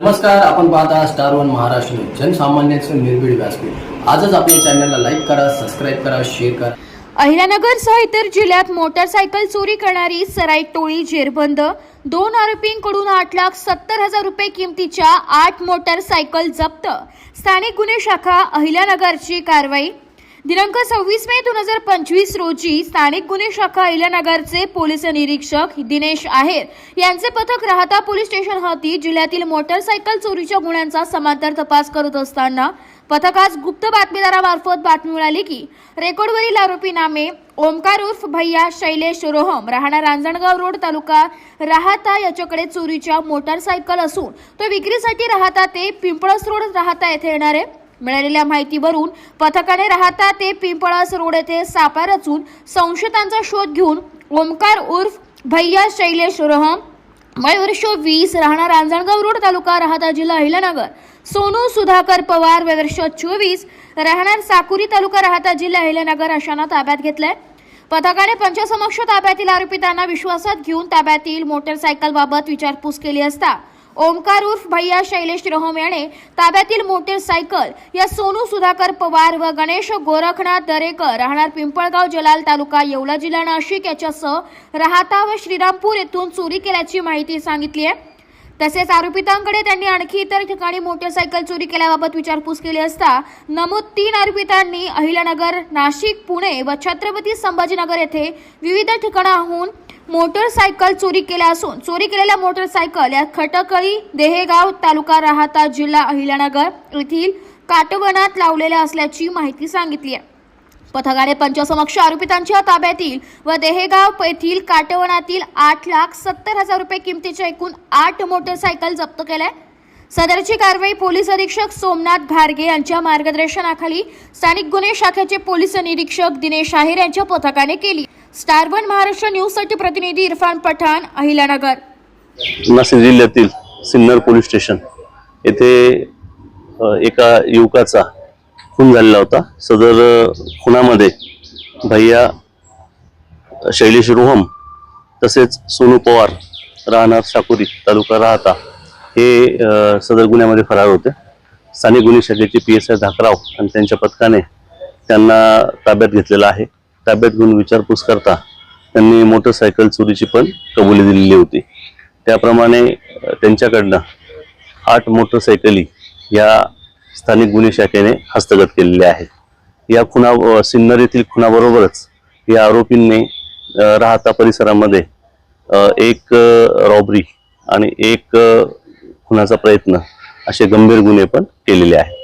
नमस्कार आपण पाहता स्टार वन महाराष्ट्र न्यूज. जनसामान्यांचे निर्भीड व्यासपीठ. आजच आपल्या चॅनलला लाईक करा सबस्क्राईब करा शेअर करा. अहिल्यानगरसह इतर जिल्ह्यात मोटरसायकल चोरी करणारी सराईट टोळी जेरबंद. दोन आरोपींकडून आठ लाख सत्तर हजार रुपये किमतीच्या आठ मोटरसायकल जप्त. स्थानिक गुन्हे शाखा अहिल्यानगरची कारवाई दिनांक सव्वीस मे दोन हजार पंचवीस रोजी स्थानिक गुन्हे शाखा अहिल्यानगरचे पोलीस निरीक्षक दिनेश आहेर यांचे पथक राहता पोलीस स्टेशन हाती जिल्ह्यातील मोटरसायकल चोरीच्या गुन्ह्यांचा समांतर तपास करत असताना पथकास गुप्त बातमीदारामार्फत बातमी मिळाली की रेकॉर्डवरील आरोपी नामे ओमकार उर्फ भैया शैलेश रोहम राहणार रांजणगाव रोड तालुका राहता याच्याकडे चोरीच्या मोटारसायकल असून तो विक्रीसाठी राहता ते पिंपळस रोड राहता येथे येणार. आहे मिळालेल्या माहितीवरून पथकाने राहता ते पिंपळस रोड येथे सापळा रचून संशयितांचा शोध घेऊन ओमकार उर्फ भैया शैलेश रोहम वय वर्ष वीस राहणार रांजणगाव रोड तालुका राहता जिल्हा अहिल्यानगर सोनू सुधाकर पवार वय वर्ष चोवीस राहणार साकुरी तालुका राहता जिल्हा अहिल्यानगर अशांना ताब्यात घेतलंय. पथकाने पंचसमक्ष ताब्यातील आरोपितांना विश्वासात घेऊन ताब्यातील मोटरसायकलबाबत विचारपूस केली असता ओमकार उर्फ भैया शैलेश रोहम याने ताब्यातील मोटरसायकल या सोनू सुधाकर पवार व गणेश गोरखनाथ दरेकर राहणार पिंपळगाव जलाल तालुका येवला जिल्हा नाशिक याच्यासह राहता व श्रीरामपूर येथून चोरी केल्याची माहिती सांगितली आहे. तसेच आरोपितांकडे त्यांनी आणखी इतर ठिकाणी मोटरसायकल चोरी केल्याबाबत विचारपूस केली असता नमूद तीन आरोपितांनी अहिल्यानगर नाशिक पुणे व छत्रपती संभाजीनगर येथे विविध ठिकाणाहून मोटरसायकल चोरी केल्या असून चोरी केलेल्या मोटरसायकल या खटकळी देहेगाव तालुका राहता जिल्हा अहिल्यानगर येथील काटवनात लावलेल्या असल्याची माहिती सांगितली आहे. पथकाने पंचसमक्ष आरोपितांच्या ताब्यातील व देहेगाव येथील काटवणातील आठ लाख सत्तर हजार रुपये किमतीच्या एकूण आठ मोटरसायकल जप्त केल्या. सदरची कारवाई पोलीस अधीक्षक सोमनाथ घारगे यांच्या मार्गदर्शनाखाली स्थानिक गुन्हे शाखेचे पोलीस निरीक्षक दिनेश आहेर यांच्या पथकाने केली. स्टार वन महाराष्ट्र न्यूजसाठी प्रतिनिधी इरफान पठाण अहिल्यानगर नाशिक जिल्ह्यातील सिन्नर पोलीस स्टेशन येथे एका युवकाचा खून झालेला होता. सदर खुनामध्ये भैया शैलेश रोहम तसेच सोनू पवार राहणार शाकुरी तालुका राहता. हे सदर गुन्ह्यामध्ये फरार होते. स्थानिक गुन्हे शाखेचे पी एस आय धाकराव आणि त्यांच्या पथकाने त्यांना ताब्यात घेतलेलं आहे. ताब्यात घेऊन विचारपूस करता त्यांनी मोटरसायकल चोरीची पण कबुली दिलेली होती. त्याप्रमाणे त्यांच्याकडनं आठ मोटरसायकली या स्थानिक गुन्हे शाखेने हस्तगत केलेले आहेत. या खुना सिन्नर येथील खुनाबरोबरच या आरोपींनी राहता परिसरामध्ये एक रॉबरी आणि एक खुनाचा प्रयत्न असे गंभीर गुन्हे पण केलेले आहेत.